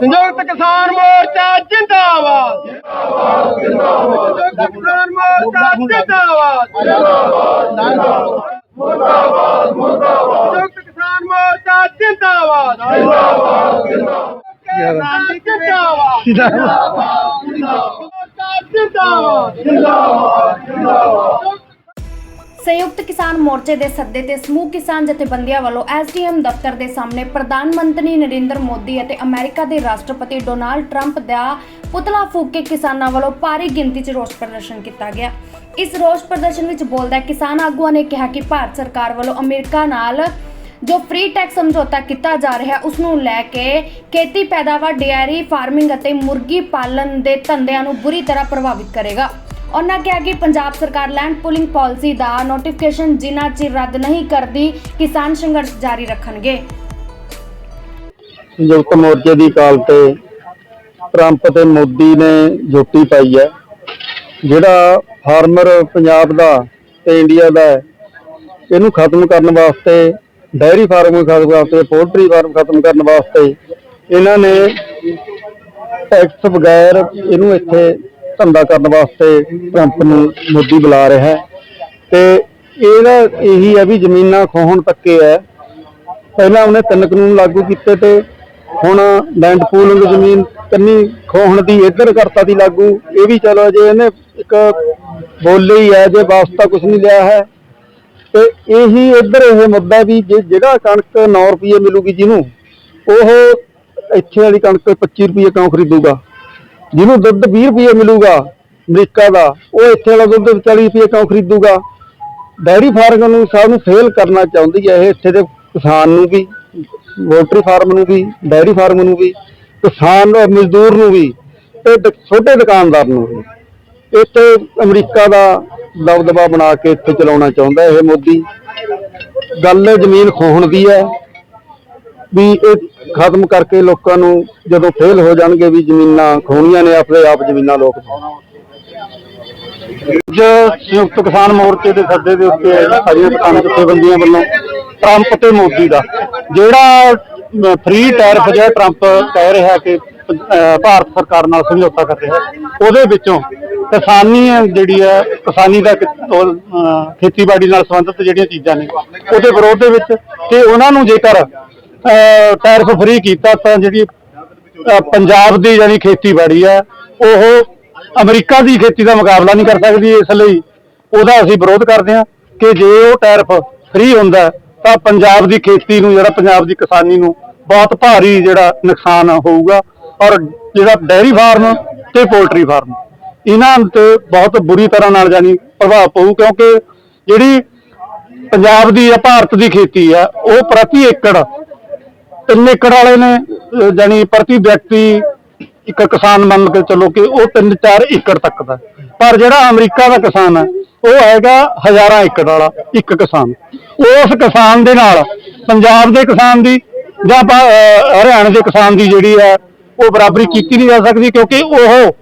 ਸੰਯੁਕਤ ਕਿਸਾਨ ਮੋਰਚਾ ਜਿੰਦਾਬਾਦ। ਜਿੰਦਾਬਾਦ ਜਿੰਦਾਬਾਦ ਕਿਸਾਨ ਮੋਰਚਾ ਜਿੰਦਾਬਾਦ। ਜਿੰਦਾਬਾਦ ਮੁਰਦਾਬਾਦ ਮੁਰਦਾਬਾਦ ਸੰਯੁਕਤ ਕਿਸਾਨ ਮੋਰਚਾ ਜਿੰਦਾਬਾਦ। ਜਿੰਦਾਬਾਦ। ਜਿੰਦਾਬਾਦ ਜਿੰਦਾਬਾਦ ਜਿੰਦਾਬਾਦ ਜਿੰਦਾਬਾਦ। ਜਿੰਦਾਬਾਦ। ਸੰਯੁਕਤ ਕਿਸਾਨ ਮੋਰਚੇ ਦੇ ਸੱਦੇ ਤੇ ਸਮੂਹ ਕਿਸਾਨ ਜਥੇਬੰਦੀਆਂ ਵੱਲੋਂ ਐਸਡੀਐਮ ਦਫ਼ਤਰ ਦੇ ਸਾਹਮਣੇ ਪ੍ਰਧਾਨ ਮੰਤਰੀ ਨਰਿੰਦਰ ਮੋਦੀ ਅਤੇ ਅਮਰੀਕਾ ਦੇ ਰਾਸ਼ਟਰਪਤੀ ਡੋਨਾਲਡ ਟਰੰਪ ਦਾ ਪੁਤਲਾ ਫੂਕ ਕੇ ਕਿਸਾਨਾਂ ਵੱਲੋਂ ਭਾਰੀ ਗਿਣਤੀ 'ਚ ਰੋਸ ਪ੍ਰਦਰਸ਼ਨ ਕੀਤਾ ਗਿਆ। ਇਸ ਰੋਸ ਪ੍ਰਦਰਸ਼ਨ ਵਿੱਚ ਬੋਲਦਾ ਕਿਸਾਨ ਆਗੂਆਂ ਨੇ ਕਿਹਾ ਕਿ ਭਾਰਤ ਸਰਕਾਰ ਵੱਲੋਂ ਅਮਰੀਕਾ ਨਾਲ ਜੋ ਫ੍ਰੀ ਟੈਕਸ ਸਮਝੌਤਾ ਕੀਤਾ ਜਾ ਰਿਹਾ ਉਸ ਨੂੰ ਲੈ ਕੇ ਖੇਤੀ ਪੈਦਾਵਾਰ, ਡੇਅਰੀ ਫਾਰਮਿੰਗ ਅਤੇ ਮੁਰਗੀ ਪਾਲਣ ਦੇ ਧੰਦਿਆਂ ਨੂੰ ਬੁਰੀ ਤਰ੍ਹਾਂ ਪ੍ਰਭਾਵਿਤ ਕਰੇਗਾ। ਉਹਨਾਂ ਕਿਹਾ ਕਿ ਪੰਜਾਬ ਸਰਕਾਰ ਲੈਂਡ ਪੂਲਿੰਗ ਪਾਲਿਸੀ ਦਾ ਨੋਟੀਫਿਕੇਸ਼ਨ ਜਿੰਨਾ ਚਿਰ ਰੱਦ ਨਹੀਂ ਕਰਦੀ, ਕਿਸਾਨ ਸੰਘਰਸ਼ ਜਾਰੀ ਰੱਖਣਗੇ। ਸੰਯੁਕਤ ਮੋਰਚੇ ਦੀ ਕਾਲ ਤੇ ਟਰੰਪ ਤੇ ਮੋਦੀ ਨੇ ਜੋਟੀ ਪਾਈ ਹੈ। ਜਿਹੜਾ ਫਾਰਮਰ ਪੰਜਾਬ ਦਾ ਤੇ ਇੰਡੀਆ ਦਾ ਇਹਨੂੰ ਖਤਮ ਕਰਨ ਵਾਸਤੇ, ਡੈਰੀ ਫਾਰਮ ਖਤਮ ਵਾਸਤੇ, ਪੋਲਟਰੀ ਫਾਰਮ ਖਤਮ ਕਰਨ ਵਾਸਤੇ, ਇਹਨਾਂ ਨੇ ਟੈਕਸ ਬਗੈਰ ਇਹਨੂੰ ਇੱਥੇ ਧੰਦਾ ਕਰਨ ਵਾਸਤੇ ਟਰੰਪ ਨੂੰ ਮੋਦੀ ਬੁਲਾ ਰਿਹਾ ਹੈ। ਤੇ ਇਹਦਾ ਇਹੀ ਹੈ ਵੀ ਜ਼ਮੀਨਾਂ ਖੋਹਣ ਤੱਕੇ ਹੈ। ਪਹਿਲਾਂ ਉਹਨੇ ਤਿੰਨ ਕਾਨੂੰਨ ਲਾਗੂ ਕੀਤੇ ਤੇ ਹੁਣ ਲੈਂਡ ਪੂਲਿੰਗ ਜ਼ਮੀਨ ਕੰਨੀ ਖੋਹਣ ਦੀ, ਇੱਧਰ ਕਰਤਾ ਦੀ ਲਾਗੂ। ਇਹ ਵੀ ਚਲੋ ਜੇ ਇਹਨੇ ਇੱਕ ਬੋਲੇ ਹੀ ਹੈ ਜੇ ਵਾਸਤਾ ਕੁਝ ਨਹੀਂ ਲਿਆ ਹੈ। ਤੇ ਇਹੀ ਇੱਧਰ ਇਹ ਮੁੱਦਾ ਵੀ ਜੇ ਜਿਹੜਾ ਕਣਕ 9 ਰੁਪਏ ਮਿਲੂਗੀ ਜਿਹਨੂੰ, ਉਹ ਇੱਥੇ ਵਾਲੀ ਕਣਕ 25 ਰੁਪਏ ਕਿਉਂ ਖਰੀਦੂਗਾ? ਜਿਹਨੂੰ ਦੁੱਧ 20 ਰੁਪਏ ਮਿਲੂਗਾ ਅਮਰੀਕਾ ਦਾ, ਉਹ ਇੱਥੇ ਵਾਲਾ ਦੁੱਧ 40 ਰੁਪਏ ਕਿਉਂ ਖਰੀਦੂਗਾ? ਡੈਰੀ ਫਾਰਮ ਨੂੰ ਸਭ ਨੂੰ ਫੇਲ ਕਰਨਾ ਚਾਹੁੰਦੀ ਹੈ ਇਹ ਇੱਥੇ ਦੇ ਕਿਸਾਨ ਨੂੰ ਵੀ, ਪੋਲਟਰੀ ਫਾਰਮ ਨੂੰ ਵੀ, ਡੈਰੀ ਫਾਰਮ ਨੂੰ ਵੀ, ਕਿਸਾਨ ਮਜ਼ਦੂਰ ਨੂੰ ਵੀ, ਤੇ ਛੋਟੇ ਦੁਕਾਨਦਾਰ ਨੂੰ ਵੀ। ਇੱਥੇ ਅਮਰੀਕਾ ਦਾ ਦਬਦਬਾ ਬਣਾ ਕੇ ਇੱਥੇ ਚਲਾਉਣਾ ਚਾਹੁੰਦਾ ਇਹ ਮੋਦੀ। ਗੱਲ ਜ਼ਮੀਨ ਖੋਹਣ ਦੀ ਹੈ ਵੀ ਇਹ ਖਤਮ ਕਰਕੇ ਲੋਕਾਂ ਨੂੰ ਜਦੋਂ ਫੇਲ ਹੋ ਜਾਣਗੇ ਵੀ ਜ਼ਮੀਨਾਂ ਖੋਣੀਆਂ ਨੇ ਆਪਣੇ ਆਪ ਜ਼ਮੀਨਾਂ ਲੋਕ ਅੱਜ ਸੰਯੁਕਤ ਕਿਸਾਨ ਮੋਰਚੇ ਦੇ ਸੱਦੇ ਦੇ ਉੱਤੇ ਸਾਰੀਆਂ ਕਿਸਾਨ ਜਥੇਬੰਦੀਆਂ ਵੱਲੋਂ ਟਰੰਪ ਤੇ ਮੋਦੀ ਦਾ, ਜਿਹੜਾ ਫ੍ਰੀ ਟੈਰਿਫ ਜਿਹੜਾ ਟਰੰਪ ਕਹਿ ਰਿਹਾ ਕਿ ਭਾਰਤ ਸਰਕਾਰ ਨਾਲ ਸਮਝੌਤਾ ਕਰ ਰਿਹਾ, ਉਹਦੇ ਵਿੱਚੋਂ ਕਿਸਾਨੀ ਜਿਹੜੀ ਹੈ, ਕਿਸਾਨੀ ਦਾ ਖੇਤੀਬਾੜੀ ਨਾਲ ਸੰਬੰਧਿਤ ਜਿਹੜੀਆਂ ਚੀਜ਼ਾਂ ਨੇ, ਉਹਦੇ ਵਿਰੋਧ ਦੇ ਵਿੱਚ, ਤੇ ਉਹਨਾਂ ਨੂੰ ਜੇਕਰ ਟੈਰਫ ਫ੍ਰੀ ਕੀਤਾ ਤਾਂ ਜਿਹੜੀ ਪੰਜਾਬ ਦੀ ਜਿਹੜੀ ਖੇਤੀਬਾੜੀ ਹੈ ਉਹ ਅਮਰੀਕਾ ਦੀ ਖੇਤੀ ਦਾ ਮੁਕਾਬਲਾ ਨਹੀਂ ਕਰ ਸਕਦੀ ਇਸ ਲਈ। ਉਹਦਾ ਅਸੀਂ ਵਿਰੋਧ ਕਰਦੇ ਹਾਂ ਕਿ ਜੇ ਉਹ ਟੈਰਫ ਫ੍ਰੀ ਹੁੰਦਾ, ਤਾਂ ਪੰਜਾਬ ਦੀ ਖੇਤੀ ਨੂੰ, ਜਿਹੜਾ ਪੰਜਾਬ ਦੀ ਕਿਸਾਨੀ ਨੂੰ ਬਹੁਤ ਭਾਰੀ ਜਿਹੜਾ ਨੁਕਸਾਨ ਹੋਊਗਾ। ਔਰ ਜਿਹੜਾ ਡੈਰੀ ਫਾਰਮ ਤੇ ਪੋਲਟਰੀ ਫਾਰਮ ਇਹਨਾਂ ਤੇ ਬਹੁਤ ਬੁਰੀ ਤਰ੍ਹਾਂ ਨਾਲ ਜਾਨੀ ਪ੍ਰਭਾਵ ਪਊ, ਕਿਉਂਕਿ ਜਿਹੜੀ ਪੰਜਾਬ ਦੀ ਜਾਂ ਭਾਰਤ ਦੀ ਖੇਤੀ ਆ, ਉਹ ਪ੍ਰਤੀ ਏਕੜ ਤਿੰਨ ਏਕੜ ਵਾਲੇ ਨੇ, ਅਹ ਜਾਣੀ ਪ੍ਰਤੀ ਵਿਅਕਤੀ ਇੱਕ ਕਿਸਾਨ ਮੰਨ ਕੇ ਚੱਲੋ ਕਿ ਉਹ 3-4 ਏਕੜ ਤੱਕ ਦਾ। ਪਰ ਜਿਹੜਾ ਅਮਰੀਕਾ ਦਾ ਕਿਸਾਨ ਹੈ, ਉਹ ਹੈਗਾ ਹਜ਼ਾਰਾਂ ਏਕੜ ਵਾਲਾ, ਇੱਕ ਕਿਸਾਨ। ਉਸ ਕਿਸਾਨ ਦੇ ਨਾਲ ਪੰਜਾਬ ਦੇ ਕਿਸਾਨ ਦੀ ਜਾਂ ਪਾ- ਹਰਿਆਣਾ ਦੇ ਕਿਸਾਨ ਦੀ ਜਿਹੜੀ ਹੈ, ਉਹ ਬਰਾਬਰੀ ਕੀਤੀ ਨਹੀਂ ਜਾ ਸਕਦੀ ਕਿਉਂਕਿ ਉਹ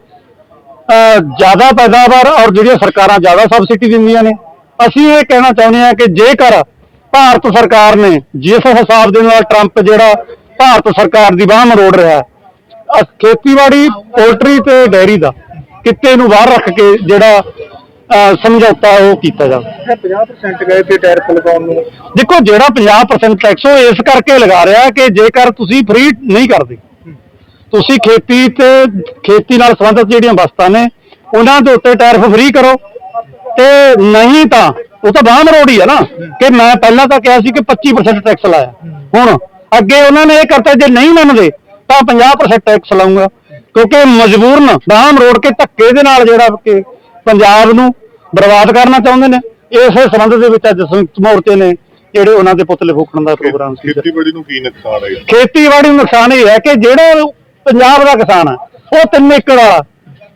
ਜ਼ਿਆਦਾ ਪੈਦਾਵਾਰ ਔਰ ਜਿਹੜੀਆਂ ਸਰਕਾਰਾਂ ਜ਼ਿਆਦਾ ਸਬਸਿਡੀ ਦਿੰਦੀਆਂ ਨੇ, ਅਸੀਂ ਇਹ ਕਹਿਣਾ ਚਾਹੁੰਦੇ ਹਾਂ ਕਿ ਜੇਕਰ ਭਾਰਤ ਸਰਕਾਰ ਨੇ ਜਿਸ ਹਿਸਾਬ ਦੇ ਨਾਲ ਟਰੰਪ ਜਿਹੜਾ ਭਾਰਤ ਸਰਕਾਰ ਦੀ ਬਾਹ ਮਰੋੜ ਰਿਹਾ ਖੇਤੀਬਾੜੀ ਪੋਲਟਰੀ ਤੇ ਡੈਰੀ ਦਾ ਕਿੱਤੇ ਨੂੰ ਬਾਹਰ ਰੱਖ ਕੇ ਜਿਹੜਾ ਸਮਝੌਤਾ ਉਹ ਕੀਤਾ ਜਾਵੇ। 50% ਗਏ ਤੇ ਟੈਰਿਫ ਲਗਾਉਣ ਨੂੰ। ਦੇਖੋ ਜਿਹੜਾ 50% ਟੈਕਸ ਉਹ ਇਸ ਕਰਕੇ ਲਗਾ ਰਿਹਾ ਕਿ ਜੇਕਰ ਤੁਸੀਂ ਫ੍ਰੀ ਨਹੀਂ ਕਰਦੇ ਤੁਸੀਂ ਖੇਤੀ ਤੇ ਖੇਤੀ ਨਾਲ ਸੰਬੰਧਿਤ ਜਿਹੜੀਆਂ ਵਸਤਾਂ ਨੇ ਉਹਨਾਂ ਦੇ ਉੱਤੇ ਟੈਰਿਫ ਫ੍ਰੀ ਕਰੋ ਤੇ ਨਹੀਂ ਤਾਂ ਉਹ ਤਾਂ ਬਾਹਰ ਮਰੋੜੀ ਹੈ ਨਾ ਕਿ ਮੈਂ ਪਹਿਲਾਂ ਤਾਂ ਕਿਹਾ ਸੀ ਕਿ 25% ਟੈਕਸ ਲਾਇਆ। ਹੁਣ ਅੱਗੇ ਉਹਨਾਂ ਨੇ ਇਹ ਕਰਤਾ ਜੇ ਨਹੀਂ ਮੰਨਦੇ ਤਾਂ 50% ਟੈਕਸ ਲਾਉਂਗਾ। ਕਿਉਂਕਿ ਮਜਬੂਰਨ ਬਾਹਰ ਮਰੋੜ ਕੇ ਧੱਕੇ ਦੇ ਨਾਲ ਜਿਹੜਾ ਕਿ ਪੰਜਾਬ ਨੂੰ ਬਰਬਾਦ ਕਰਨਾ ਚਾਹੁੰਦੇ ਨੇ ਇਸੇ ਸੰਬੰਧ ਦੇ ਵਿੱਚ ਅੱਜ ਸੰਯੁਕਤ ਮੋਰਚੇ ਨੇ ਜਿਹੜੇ ਉਹਨਾਂ ਦੇ ਪੁਤਲੇ ਫੂਕਣ ਦਾ ਪ੍ਰੋਗਰਾਮ ਸੀ ਖੇਤੀਬਾੜੀ ਨੂੰ ਕੀ ਨੁਕਸਾਨ ਹੈ ਖੇਤੀਬਾੜੀ ਨੂੰ ਨੁਕਸਾਨ ਇਹ ਹੈ ਕਿ ਜਿਹੜਾ ਪੰਜਾਬ ਦਾ ਕਿਸਾਨ ਹੈ ਉਹ 3 ਏਕੜ ਵਾਲਾ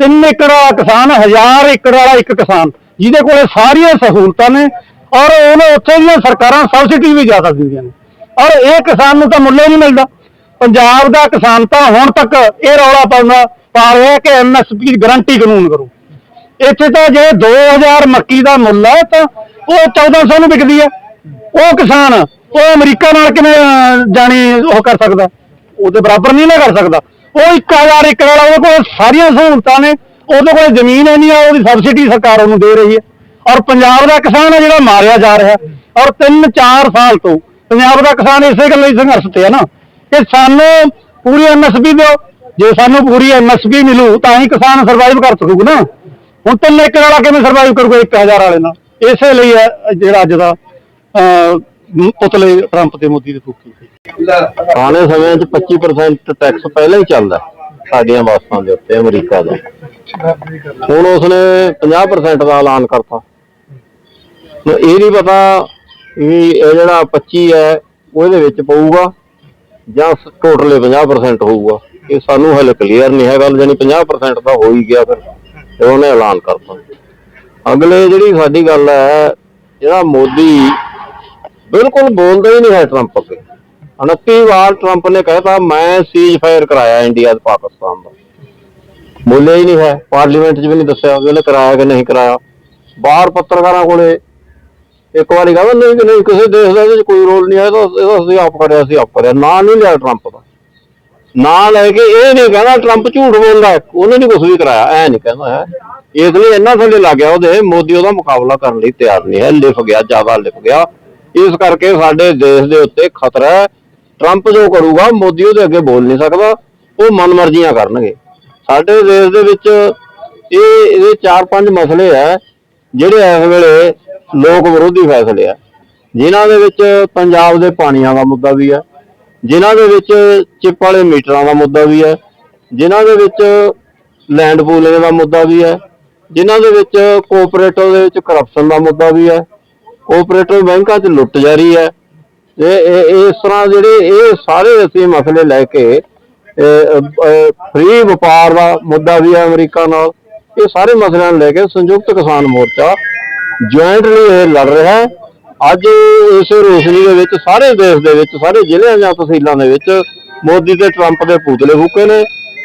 3 ਏਕੜ ਵਾਲਾ ਕਿਸਾਨ ਹਜ਼ਾਰ ਏਕੜ ਵਾਲਾ ਇੱਕ ਕਿਸਾਨ। ਜਿਹਦੇ ਕੋਲੇ ਸਾਰੀਆਂ ਸਹੂਲਤਾਂ ਨੇ ਔਰ ਉਹਨੇ ਉੱਥੇ ਦੀਆਂ ਸਰਕਾਰਾਂ ਸਬਸਿਡੀ ਵੀ ਜ਼ਿਆਦਾ ਦਿੰਦੀਆਂ ਨੇ। ਔਰ ਇਹ ਕਿਸਾਨ ਨੂੰ ਤਾਂ ਮੁੱਲ ਹੀ ਨਹੀਂ ਮਿਲਦਾ। ਪੰਜਾਬ ਦਾ ਕਿਸਾਨ ਤਾਂ ਹੁਣ ਤੱਕ ਇਹ ਰੌਲਾ ਪਾਉਂਦਾ, ਪਾ ਰਿਹਾ ਕਿ ਐਮਐਸਪੀ ਗਰੰਟੀ ਕਾਨੂੰਨ ਕਰੋ। ਇੱਥੇ ਤਾਂ ਜੇ 2000 ਮੱਕੀ ਦਾ ਮੁੱਲ ਹੈ ਤਾਂ ਉਹ 1400 ਨੂੰ ਵਿਕਦੀ ਹੈ। ਉਹ ਕਿਸਾਨ, ਉਹ ਅਮਰੀਕਾ ਨਾਲ ਕਿਵੇਂ ਜਾਣੀ ਉਹ ਕਰ ਸਕਦਾ? ਉਹਦੇ ਬਰਾਬਰ ਨਹੀਂ ਨਾ ਕਰ ਸਕਦਾ। ਉਹ 1000 ਏਕੜ ਵਾਲਾ ਉਹਦੇ ਕੋਲ ਸਾਰੀਆਂ ਸਹੂਲਤਾਂ ਨੇ। ਉਹਦੇ ਕੋਲ ਜ਼ਮੀਨ ਹੈ ਨਹੀਂ ਆ, ਉਹਦੀ ਸਬਸਿਡੀ ਸਰਕਾਰ ਉਹਨੂੰ ਦੇ ਰਹੀ ਹੈ। ਔਰ ਪੰਜਾਬ ਦਾ ਕਿਸਾਨ ਹੈ ਜਿਹੜਾ ਮਾਰਿਆ ਜਾ ਰਿਹਾ। ਔਰ 3-4 ਸਾਲ ਤੋਂ ਪੰਜਾਬ ਦਾ ਕਿਸਾਨ ਇਸੇ ਗੱਲ ਲਈ ਸੰਘਰਸ਼ ਤੇ ਹੈ ਨਾ। ਕਿ ਸਾਨੂੰ ਪੂਰੀ ਐਮਐਸਪੀ ਦਿਓ। ਜੇ ਸਾਨੂੰ ਪੂਰੀ ਐਮਐਸਪੀ ਮਿਲੂ, ਤਾਂ ਹੀ ਕਿਸਾਨ ਸਰਵਾਈਵ ਕਰ ਸਕੂਗਾ ਨਾ। ਹੁਣ ਤਿੰਨ ਇੱਕ ਵਾਲਾ ਕਿਵੇਂ ਸਰਵਾਈਵ ਕਰੂਗਾ 1000 ਵਾਲੇ ਨਾਲ? ਇਸੇ ਲਈ ਹੈ ਜਿਹੜਾ ਅੱਜ ਦਾ ਪੁਤਲੇ ਟਰੰਪ ਤੇ ਮੋਦੀ ਦੇ ਫੂਕੀ। ਸੀ ਆਉਣੇ 'ਚ 25% ਟੈਕਸ ਪਹਿਲਾਂ ਹੀ ਚੱਲਦਾ। ਸਾਡੀਆਂ ਵਸਤਾਂ ਦੇ ਉੱਤੇ, ਅਮਰੀਕਾ ਦਾ ਹੁਣ ਉਸਨੇ 50% ਦਾ ਐਲਾਨ ਕਰਤਾ। ਇਹ ਨਹੀਂ ਪਤਾ ਵੀ ਇਹ ਜਿਹੜਾ 25 ਹੈ, ਉਹਦੇ ਵਿੱਚ ਪਊਗਾ ਜਾਂ ਟੋਟਲੇ 50% ਹੋਊਗਾ। ਇਹ ਸਾਨੂੰ ਹਲੇ ਕਲੀਅਰ ਨਹੀਂ ਹੈ ਗੱਲ ਜਾਨੀ 50% ਤਾਂ ਹੋ ਹੀ ਗਿਆ ਫਿਰ ਤੇ ਉਹਨੇ ਐਲਾਨ ਕਰਤਾ। ਅਗਲੇ ਜਿਹੜੀ ਸਾਡੀ ਗੱਲ ਹੈ, ਜਿਹੜਾ ਮੋਦੀ ਬਿਲਕੁਲ ਬੋਲਦਾ ਹੀ ਨਹੀਂ ਹੈ ਟਰੰਪ ਅੱਗੇ। 29 ਵਾਰ ਟਰੰਪ ਨੇ ਕਹਿਤਾ ਮੈਂ ਸੀਜ਼ ਫਾਇਰ ਕਰਾਇਆ ਇੰਡੀਆ ਤੇ ਪਾਕਿਸਤਾਨ ਦਾ। ਬੋਲਿਆ ਹੀ ਨਹੀਂ ਹੈ ਪਾਰਲੀਮੈਂਟ 'ਚ ਵੀ ਨਹੀਂ ਦੱਸਿਆ ਉਹਨੇ ਕਰਾਇਆ ਕਿ ਨਹੀਂ ਕਰਾਇਆ। ਬਾਹਰ ਪੱਤਰਕਾਰਾਂ ਕੋਲੇ ਇੱਕ ਵਾਰੀ ਕਹਿੰਦਾ, ਨਹੀਂ ਕਿ ਨਹੀਂ, ਕਿਸੇ ਦੇਸ਼ ਦਾ ਇਹਦੇ 'ਚ ਕੋਈ ਰੋਲ ਨਹੀਂ ਹੈ, ਇਹਦਾ ਇਹਦਾ ਅਸੀਂ ਆਪ ਕਰਿਆ ਅਸੀਂ ਆਪ ਕਰਿਆ ਨਾਂ ਨਹੀਂ ਲਿਆ ਟਰੰਪ ਦਾ। ਨਾਂ ਲੈ ਕੇ ਇਹ ਨਹੀਂ ਕਹਿੰਦਾ ਟਰੰਪ ਝੂਠ ਬੋਲਦਾ ਉਹਨੇ ਨਹੀਂ ਕੁਝ ਵੀ ਕਰਾਇਆ, ਐ ਨਹੀਂ ਕਹਿੰਦਾ ਹੈ। ਇਸ ਲਈ ਇੰਨਾ ਥੱਲੇ ਲੱਗ ਗਿਆ ਉਹਦੇ, ਮੋਦੀ ਉਹਦਾ ਮੁਕਾਬਲਾ ਕਰਨ ਲਈ ਤਿਆਰ ਨਹੀਂ ਹੈ, ਲਿਫ ਗਿਆ, ਜ਼ਿਆਦਾ ਲਿਫ ਗਿਆ। ਇਸ ਕਰਕੇ ਸਾਡੇ ਦੇਸ਼ ਦੇ ਉੱਤੇ ਖਤਰਾ ਹੈ। ਟਰੰਪ ਜੋ ਕਰੂਗਾ, ਮੋਦੀ ਉਹਦੇ ਅੱਗੇ ਬੋਲ ਨਹੀਂ ਸਕਦਾ, ਉਹ ਮਨਮਰਜ਼ੀਆਂ ਕਰਨਗੇ। ਸਾਡੇ ਦੇਸ਼ ਦੇ ਵਿੱਚ ਇਹ, ਇਹਦੇ ਚਾਰ ਪੰਜ ਮਸਲੇ ਆ, ਜਿਹੜੇ ਇਸ ਵੇਲੇ ਲੋਕ ਵਿਰੋਧੀ ਫੈਸਲੇ ਆ। ਜਿਨ੍ਹਾਂ ਦੇ ਵਿੱਚ ਪੰਜਾਬ ਦੇ ਪਾਣੀਆਂ ਦਾ ਮੁੱਦਾ ਵੀ ਹੈ ਜਿਨ੍ਹਾਂ ਦੇ ਵਿੱਚ ਚਿੱਪ ਵਾਲੇ ਮੀਟਰਾਂ ਦਾ ਮੁੱਦਾ ਵੀ ਹੈ ਜਿਨ੍ਹਾਂ ਦੇ ਵਿੱਚ ਲੈਂਡ ਪੂਲਿੰਗ ਦਾ ਮੁੱਦਾ ਵੀ ਹੈ ਜਿਨ੍ਹਾਂ ਦੇ ਵਿੱਚ ਕੋਆਪਰੇਟਿਵ ਦੇ ਵਿੱਚ ਕਰਪਸ਼ਨ ਦਾ ਮੁੱਦਾ ਵੀ ਹੈ ਕੋਆਪਰੇਟਿਵ ਬੈਂਕਾਂ 'ਚ ਲੁੱਟ ਜਾਰੀ ਹੈ ਇਹ- ਇਸ ਤਰ੍ਹਾਂ ਜਿਹੜੇ ਇਹ ਸਾਰੇ ਅਸੀਂ ਮਸਲੇ ਲੈ ਕੇ ਫ੍ਰੀ ਵਪਾਰ ਦਾ ਮੁੱਦਾ ਵੀ ਹੈ ਅਮਰੀਕਾ ਨਾਲ, ਇਹ ਸਾਰੇ ਮਸਲਿਆਂ ਨੂੰ ਲੈ ਕੇ ਸੰਯੁਕਤ ਕਿਸਾਨ ਮੋਰਚਾ ਜੁਆਇੰਟਲੀ ਇਹ ਲੜ ਰਿਹਾ ਹੈ। ਅੱਜ ਇਸ ਰੋਸ਼ਨੀ ਦੇ ਵਿੱਚ ਸਾਰੇ ਦੇਸ਼ ਦੇ ਵਿੱਚ, ਸਾਰੇ ਜ਼ਿਲ੍ਹਿਆਂ ਜਾਂ ਤਹਿਸੀਲਾਂ ਦੇ ਵਿੱਚ ਮੋਦੀ ਤੇ ਟਰੰਪ ਦੇ ਪੁਤਲੇ ਫੂਕੇ ਨੇ।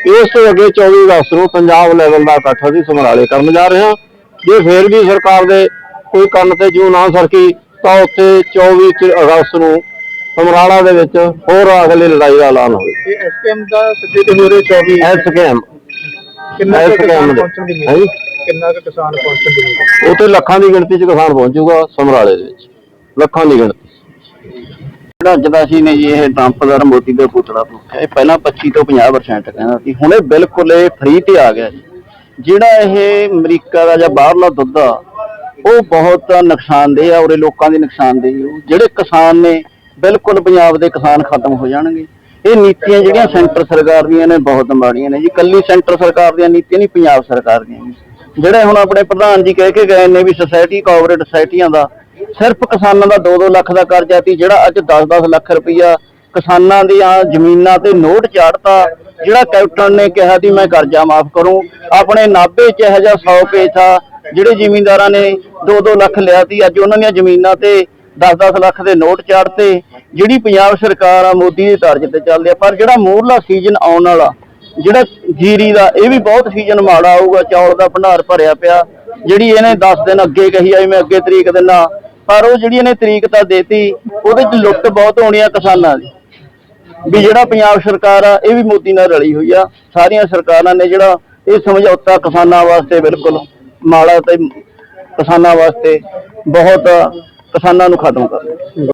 ਇਸ ਤੋਂ ਅੱਗੇ 24 ਅਗਸਤ ਨੂੰ ਪੰਜਾਬ ਲੈਵਲ ਦਾ ਇਕੱਠ ਅਸੀਂ ਸਮਰਾਲੇ ਕਰਨ ਜਾ ਰਹੇ ਹਾਂ। ਜੇ ਫੇਰ ਵੀ ਸਰਕਾਰ ਦੇ ਕੋਈ ਕੰਨ ਤੇ ਜੂ ਨਾ ਸਰਕੀ ਤਾਂ ਉੱਥੇ 24 ਚ ਅਗਸਤ ਨੂੰ ਸਮਰਾਲਾ ਦੇ ਵਿੱਚ ਹੋਰ ਅਗਲੀ ਲੜਾਈ ਦਾ ਐਲਾਨ ਹੋਵੇ ਇਹ ਐਸਕੇਐਮ ਦਾ ਸਿੱਧੇ ਤੇ ਹੋ ਰਹੇ 24 ਐਸ ਕੈਮ ਕਿੰਨਾ ਕੁ ਕਿਸਾਨ ਦੇ। ਪਹੁੰਚਣ ਦੀ ਹਾਂਜੀ। ਉਮੀਦ ਹੈ? ਕਿੰਨਾ ਕੁ ਕਿਸਾਨ ਪਹੁੰਚਣ ਦੀ ਉਮੀਦ ਹੈ? ਉੱਥੇ ਲੱਖਾਂ ਦੀ ਗਿਣਤੀ ਚ ਕਿਸਾਨ ਪਹੁੰਚੂਗਾ ਸਮਰਾਲੇ ਦੇ ਵਿੱਚ ਲੱਖਾਂ ਦੀ ਗਿਣਤੀ ਜਿਹੜਾ ਅੱਜ ਦਾ ਸੀ ਨੇ ਜੀ ਇਹ ਟਰੰਪ ਦਾ ਮੋਦੀ ਦਾ ਪੁਤਲਾ ਫੂਕਿਆ ਇਹ ਪਹਿਲਾਂ 25 ਤੋਂ 50% ਕਹਿੰਦਾ ਸੀ ਹੁਣ ਇਹ ਬਿਲਕੁਲ ਇਹ ਫ੍ਰੀ ਤੇ ਆ ਗਿਆ ਜੀ ਜਿਹੜਾ ਇਹ ਅਮਰੀਕਾ ਦਾ ਜਾਂ ਬਾਹਰਲਾ ਦੁੱਧ ਆ ਉਹ ਬਹੁਤ ਨੁਕਸਾਨਦੇਹ ਆ, ਉਰੇ ਲੋਕਾਂ ਦੀ ਨੁਕਸਾਨਦੇਹ ਜਿਹੜੇ ਕਿਸਾਨ ਨੇ, ਬਿਲਕੁਲ ਪੰਜਾਬ ਦੇ ਕਿਸਾਨ ਖਤਮ ਹੋ ਜਾਣਗੇ। ਇਹ ਨੀਤੀਆਂ ਜਿਹੜੀਆਂ ਸੈਂਟਰ ਸਰਕਾਰ ਦੀਆਂ ਨੇ, ਬਹੁਤ ਮਾੜੀਆਂ ਨੇ। ਜੀ, ਕੱਲੀ ਸੈਂਟਰ ਸਰਕਾਰ ਦੀਆਂ ਨੀਤੀਆਂ ਨਹੀਂ, ਪੰਜਾਬ ਸਰਕਾਰ ਦੀਆਂ ਨੇ ਜਿਹੜੇ ਹੁਣ ਆਪਣੇ ਪ੍ਰਧਾਨ ਜੀ ਕਹਿ ਕੇ ਗਏ ਨੇ ਵੀ ਸੁਸਾਇਟੀ ਕੋਆਪਰੇਟ ਸੋਸਾਇਟੀਆਂ ਦਾ, ਸਿਰਫ ਕਿਸਾਨਾਂ ਦਾ 2-2 ਲੱਖ ਦਾ ਕਰਜ਼ਾ ਸੀ, ਜਿਹੜਾ ਅੱਜ 10-10 ਲੱਖ ਰੁਪਈਆ ਕਿਸਾਨਾਂ ਦੀਆਂ ਜ਼ਮੀਨਾਂ ਤੇ ਨੋਟ ਚਾੜਤਾ, ਜਿਹੜਾ ਕੈਪਟਨ ਨੇ ਕਿਹਾ ਸੀ, ਮੈਂ ਕਰਜ਼ਾ ਮਾਫ ਕਰੂੰ। ਆਪਣੇ ਨਾਭੇ ਚ ਇਹੋ ਜਿਹਾ 100 ਪੇਜ ਆ ਜਿਹੜੇ ਜ਼ਿਮੀਂਦਾਰਾਂ ਨੇ 2-2 ਲੱਖ ਲਿਆ ਸੀ। ਅੱਜ ਉਹਨਾਂ ਦੀਆਂ ਜ਼ਮੀਨਾਂ ਤੇ 10-10 ਲੱਖ ਦੇ ਨੋਟ ਚਾੜਤੇ ਜਿਹੜੀ ਪੰਜਾਬ ਸਰਕਾਰ ਆ, ਮੋਦੀ ਦੀ ਤਰਜ਼ ਤੇ ਚੱਲਦੀ ਆ। ਪਰ ਜਿਹੜਾ ਮੂਹਰਲਾ ਸੀਜ਼ਨ ਆਉਣ ਵਾਲਾ, ਜਿਹੜਾ ਜੀਰੀ ਦਾ, ਇਹ ਵੀ ਬਹੁਤ ਸੀਜ਼ਨ ਮਾੜਾ ਆਊਗਾ। ਚੌਲ ਦਾ ਭੰਡਾਰ ਭਰਿਆ ਪਿਆ। ਜਿਹੜੀ ਇਹਨੇ 10 ਦਿਨ ਅੱਗੇ ਕਹੀ ਆਈ ਮੈਂ ਅੱਗੇ ਤਰੀਕ ਦਿਨਾ। ਪਰ ਉਹ ਜਿਹੜੀ ਇਹਨੇ ਤਰੀਕ ਤਾਂ ਦੇਤੀ, ਉਹਦੇ ਚ ਲੁੱਟ ਬਹੁਤ ਹੋਣੀ ਆ ਕਿਸਾਨਾਂ ਦੀ। ਵੀ ਜਿਹੜਾ ਪੰਜਾਬ ਸਰਕਾਰ ਆ, ਇਹ ਵੀ ਮੋਦੀ ਨਾਲ ਰਲੀ ਹੋਈ ਆ। ਸਾਰੀਆਂ ਸਰਕਾਰਾਂ ਨੇ ਜਿਹੜਾ ਇਹ ਸਮਝੌਤਾ ਕਿਸਾਨਾਂ ਵਾਸਤੇ ਬਿਲਕੁਲ ਮਾੜਾ ਤੇ ਕਿਸਾਨਾਂ ਵਾਸਤੇ ਬਹੁਤ ਕਿਸਾਨਾਂ ਨੂੰ ਖਤਮ ਕਰ।